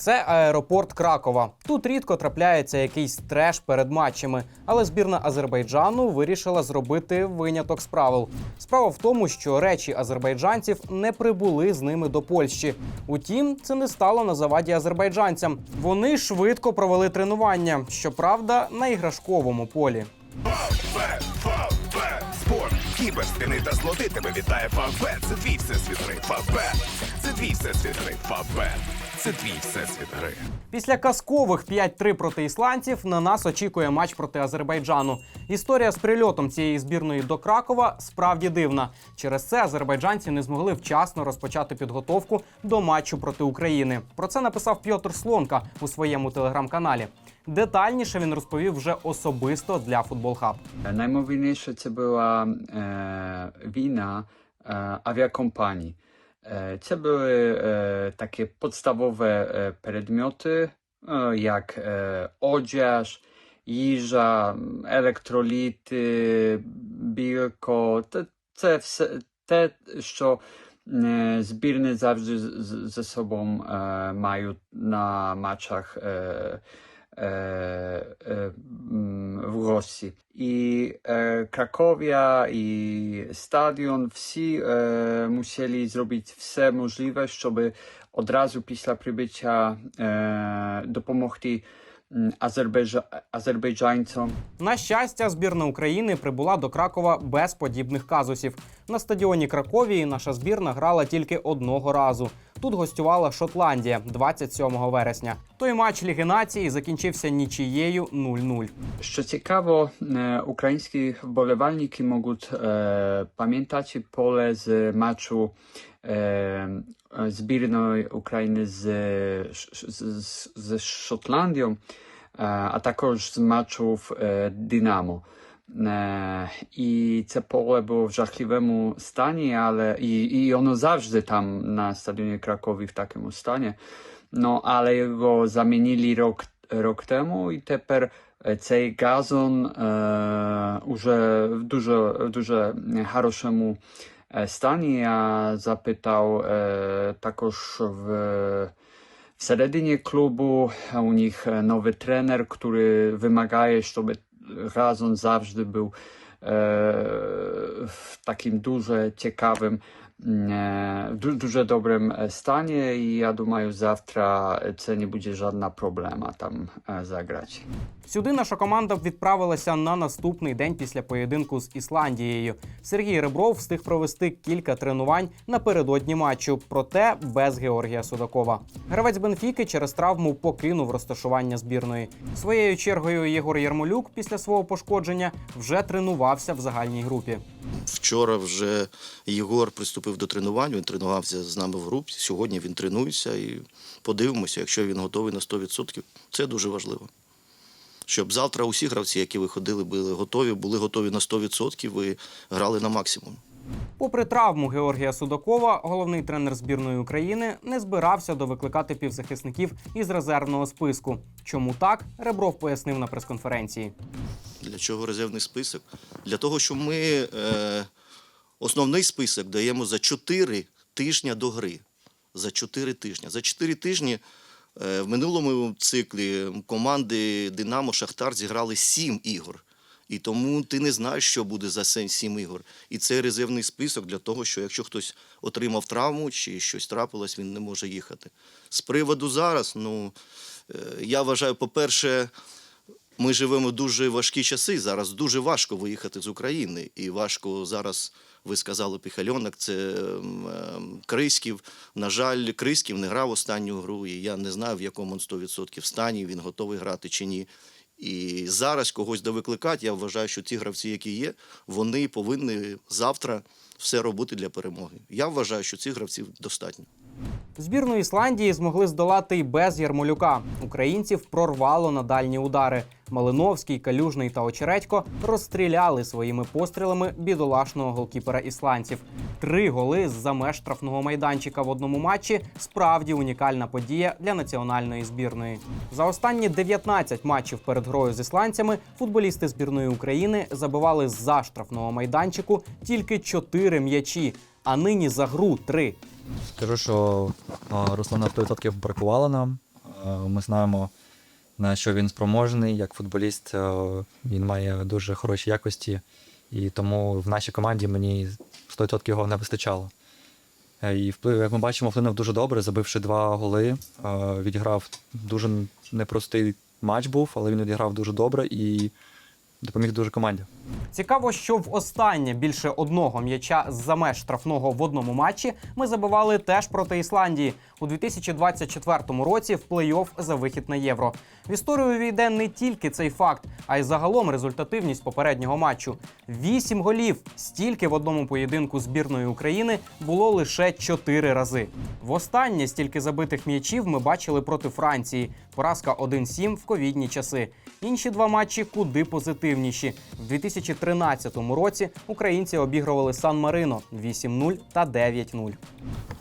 Це аеропорт Кракова. Тут рідко трапляється якийсь треш перед матчами, але збірна Азербайджану вирішила зробити виняток з правил. Справа в тому, що речі азербайджанців не прибули з ними до Польщі. Утім, це не стало на заваді азербайджанцям. Вони швидко провели тренування, щоправда, на іграшковому полі. Фавбет, Фавбет, спорт, кібер, стіни та злоти тебе вітає Фавбет. Це твій всесвіт гри. Фавбет. Це твій всесвіт гри. Фавбет. Це твій всесвіт гри. Після казкових 5-3 проти ісландців на нас очікує матч проти Азербайджану. Історія з прильотом цієї збірної до Кракова справді дивна. Через це азербайджанці не змогли вчасно розпочати підготовку до матчу проти України. Про це написав Пьотр Слонка у своєму телеграм-каналі. Детальніше він розповів вже особисто для Футбол Хаб. Najmowniejsze це була е, війна е, авіакомпаній. Е, це були е, такі підставові е, предмети, е, як е, одяг, їжа, електроліти, білко. Це, це все те, що е, збірні завжди з- з- за собою е, мають на матчах. Е, e, e, mm, w Rosji. I e, Krakowia, i stadion, всі e, musieli zrobić все możliwe, щоб одразу після прибиття e, допомогти м, Азербайджа... азербайджанцям. На щастя, збірна України прибула до Кракова без подібних казусів. На стадіоні Краковії наша збірна грала тільки одного разу. Тут гостювала Шотландія 27 вересня. Той матч Ліги нації закінчився нічією 0-0. Що цікаво, е, українські вболівальники можуть е, пам'ятати поле з матчу е, збірної України з, з, з, з Шотландією, е, а також з матчів е, Динамо. Е, і це поле було в жахливому стані, але і, і воно завжди там на стадіоні Кракові в такому стані. Ну, але його замінили рок, рок тому, і тепер е, цей газон е, уже в дуже, в дуже хорошому е, стані. Я запитав е, також в всередині клубу, а у них е, новий тренер, який вимагає, щоб газон завжди був цікавим e, w du- дуже dobrym e, stanie i ja думаю, завтра це не буде жодна проблема там заграти. Сюди наша команда відправилася на наступний день після поєдинку з Ісландією. Сергій Ребров встиг провести кілька тренувань напередодні матчу, проте без Георгія Судакова. Гравець Бенфіки через травму покинув розташування збірної. Своєю чергою Єгор Ярмолюк після свого пошкодження вже тренувався в загальній групі. Вчора вже Єгор приступив до тренувань, він тренувався з нами в групі. Сьогодні він тренується і подивимося, якщо він готовий на 100%. Це дуже важливо. Щоб завтра усі гравці, які виходили, були готові, були готові на 100% і грали на максимум. Попри травму Георгія Судакова, головний тренер збірної України не збирався довикликати півзахисників із резервного списку. Чому так? Ребров пояснив на прес-конференції. Для чого резервний список? Для того, що ми е, основний список даємо за 4 тижні до гри. За 4 тижні. За 4 тижні е, в минулому циклі команди Динамо Шахтар зіграли 7 ігор. І тому ти не знаєш, що буде за 7 ігор. І це резервний список для того, що якщо хтось отримав травму чи щось трапилось, він не може їхати. З приводу зараз, ну е, я вважаю, по-перше, ми живемо в дуже важкі часи. Зараз дуже важко виїхати з України. І важко зараз, ви сказали, Піхальонок, це ем, ем, Криськів. На жаль, Криськів не грав останню гру, і я не знаю, в якому він 100% стані, він готовий грати чи ні. І зараз когось довикликати, я вважаю, що ті гравці, які є, вони повинні завтра все робити для перемоги. Я вважаю, що цих гравців достатньо. Збірну Ісландії змогли здолати й без Ярмолюка. Українців прорвало на дальні удари. Малиновський, Калюжний та Очередько розстріляли своїми пострілами бідолашного голкіпера ісландців. Три голи з-за меж штрафного майданчика в одному матчі справді унікальна подія для національної збірної. За останні 19 матчів перед грою з ісландцями футболісти збірної України забивали з-за штрафного майданчику тільки 4 м'ячі, а нині за гру 3. Скажу, що Руслана 100% бракувало нам. Ми знаємо, на що він спроможний як футболіст. Він має дуже хороші якості, і тому в нашій команді мені 100% його не вистачало. Е, І вплив, як ми бачимо, вплинув дуже добре, забивши два голи. Відіграв дуже непростий матч був, але він відіграв дуже добре і допоміг дуже команді. Цікаво, що в останнє більше одного м'яча з-за меж штрафного в одному матчі ми забивали теж проти Ісландії у 2024 році в плей-офф за вихід на євро. В історію війде не тільки цей факт, а й загалом результативність попереднього матчу. Вісім голів стільки в одному поєдинку збірної України було лише чотири рази. Востаннє стільки забитих м'ячів ми бачили проти Франції. Поразка 1-7 в ковідні часи. Інші два матчі куди позитивніші. В 2013 році українці обігрували Сан Марино 8-0 та 9-0.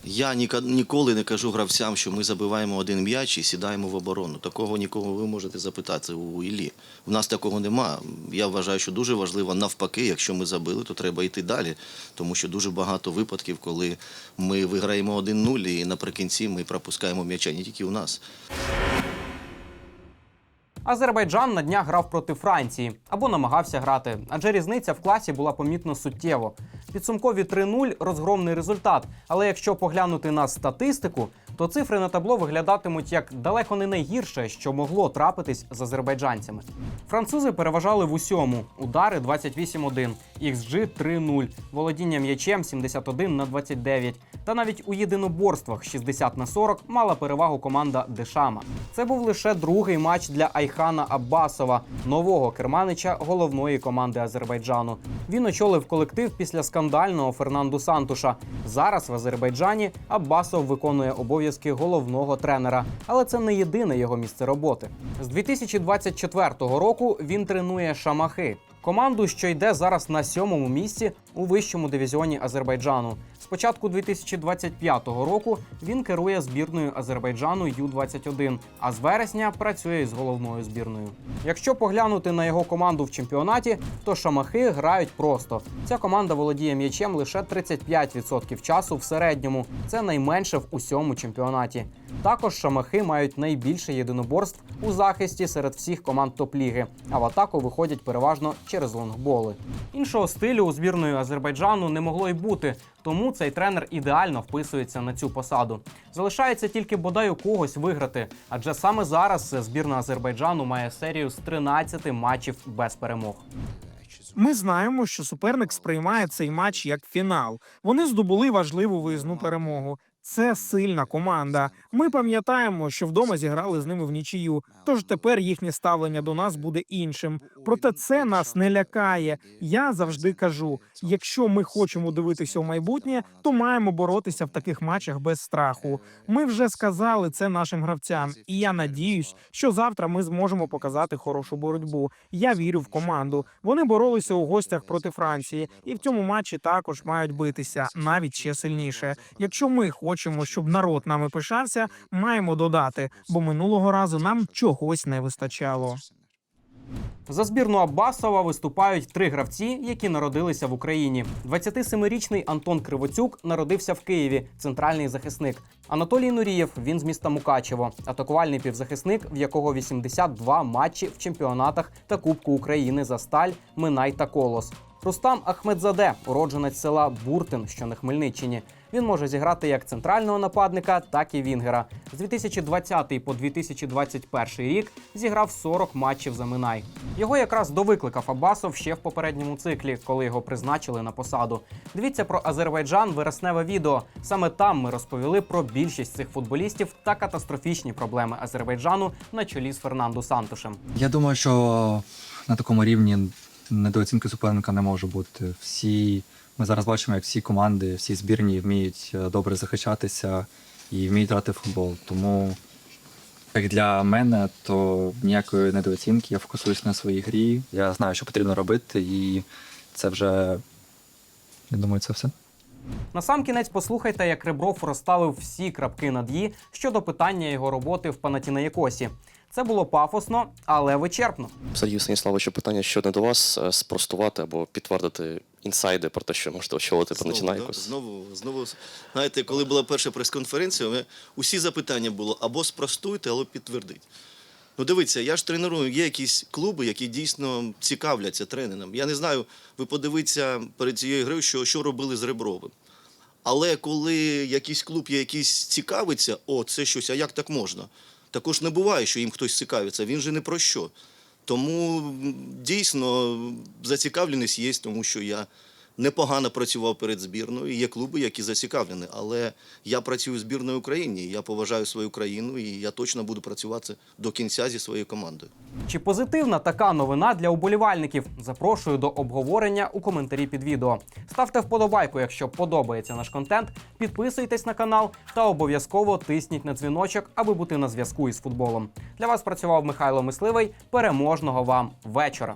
Я ніколи не кажу гравцям, що ми забиваємо один м'яч і сідаємо в оборону. Такого нікого ви можете запитати у Іллі. В нас такого нема. Я вважаю, що дуже важливо навпаки, якщо ми забили, то треба йти далі. Тому що дуже багато випадків, коли ми виграємо 1-0 і наприкінці ми пропускаємо м'яча не тільки у нас. Азербайджан на днях грав проти Франції або намагався грати, адже різниця в класі була помітно суттєво. Підсумкові 3-0 розгромний результат. Але якщо поглянути на статистику, то цифри на табло виглядатимуть як далеко не найгірше, що могло трапитись з азербайджанцями. Французи переважали в усьому: удари 28-1, XG 3-0, володіння м'ячем 71 на 29. Та навіть у єдиноборствах 60 на 40 мала перевагу команда Дешама. Це був лише другий матч для Айхана Аббасова, нового керманича головної команди Азербайджану. Він очолив колектив після скандального Фернанду Сантуша. Зараз в Азербайджані Аббасов виконує обов'язки головного тренера, але це не єдине його місце роботи. З 2024 року він тренує Шамахи. Команду, що йде зараз на сьомому місці у вищому дивізіоні Азербайджану. З початку 2025 року він керує збірною Азербайджану Ю-21, а з вересня працює з головною збірною. Якщо поглянути на його команду в чемпіонаті, то шамахи грають просто. Ця команда володіє м'ячем лише 35% часу в середньому. Це найменше в усьому чемпіонаті. Також шамахи мають найбільше єдиноборств у захисті серед всіх команд топ-ліги, а в атаку виходять переважно через лонгболи. Іншого стилю у збірної Азербайджану не могло й бути, тому цей тренер ідеально вписується на цю посаду. Залишається тільки бодай у когось виграти, адже саме зараз збірна Азербайджану має серію з 13 матчів без перемог. Ми знаємо, що суперник сприймає цей матч як фінал. Вони здобули важливу виїзну перемогу. Це сильна команда. Ми пам'ятаємо, що вдома зіграли з ними в нічию. Тож тепер їхнє ставлення до нас буде іншим. Проте це нас не лякає. Я завжди кажу: якщо ми хочемо дивитися в майбутнє, то маємо боротися в таких матчах без страху. Ми вже сказали це нашим гравцям, і я надіюсь, що завтра ми зможемо показати хорошу боротьбу. Я вірю в команду. Вони боролися у гостях проти Франції, і в цьому матчі також мають битися навіть ще сильніше. Якщо ми хочемо, щоб народ нами пишався, маємо додати, бо минулого разу нам чогось не вистачало. За збірну Аббасова виступають три гравці, які народилися в Україні. 27-річний Антон Кривоцюк народився в Києві, центральний захисник. Анатолій Нурієв, він з міста Мукачево, атакувальний півзахисник, в якого 82 матчі в чемпіонатах та Кубку України за сталь, Минай та Колос. Рустам Ахмедзаде, уродженець села Буртин, що на Хмельниччині. Він може зіграти як центрального нападника, так і вінгера. З 2020 по 2021 рік зіграв 40 матчів за Минай. Його якраз довикликав Абасов ще в попередньому циклі, коли його призначили на посаду. Дивіться про Азербайджан вирасневе відео. Саме там ми розповіли про більшість цих футболістів та катастрофічні проблеми Азербайджану на чолі з Фернандо Сантушем. Я думаю, що на такому рівні недооцінки суперника не може бути. Всі ми зараз бачимо, як всі команди, всі збірні вміють е, добре захищатися і вміють грати в футбол. Тому, як для мене, то ніякої недооцінки. Я фокусуюсь на своїй грі. Я знаю, що потрібно робити, і це вже я думаю, це все. Насамкінець послухайте, як Ребров розставив всі крапки над «і» щодо питання його роботи в Панатінаякосі. Це було пафосно, але вичерпно. Сергію Станіславовичу, питання ще одне до вас е, спростувати або підтвердити інсайди про те, що можете очолити Панатінайкос? да? знову, знову, знаєте, коли була перша прес-конференція, ми- усі запитання було або спростуйте, або підтвердіть. Ну, дивіться, я ж треную, є якісь клуби, які дійсно цікавляться тренером. Я не знаю, ви подивіться перед цією грою, що, що робили з Ребровим. Але коли якийсь клуб є якийсь цікавиться, о, це щось, а як так можна? Також не буває, що їм хтось цікавиться, він же не про що. Тому дійсно зацікавленість є, тому що я непогано працював перед збірною. Є клуби, які зацікавлені. Але я працюю в збірної України, я поважаю свою країну і я точно буду працювати до кінця зі своєю командою. Чи позитивна така новина для уболівальників? Запрошую до обговорення у коментарі під відео. Ставте вподобайку, якщо подобається наш контент. Підписуйтесь на канал та обов'язково тисніть на дзвіночок, аби бути на зв'язку із футболом. Для вас працював Михайло Мисливий. Переможного вам вечора!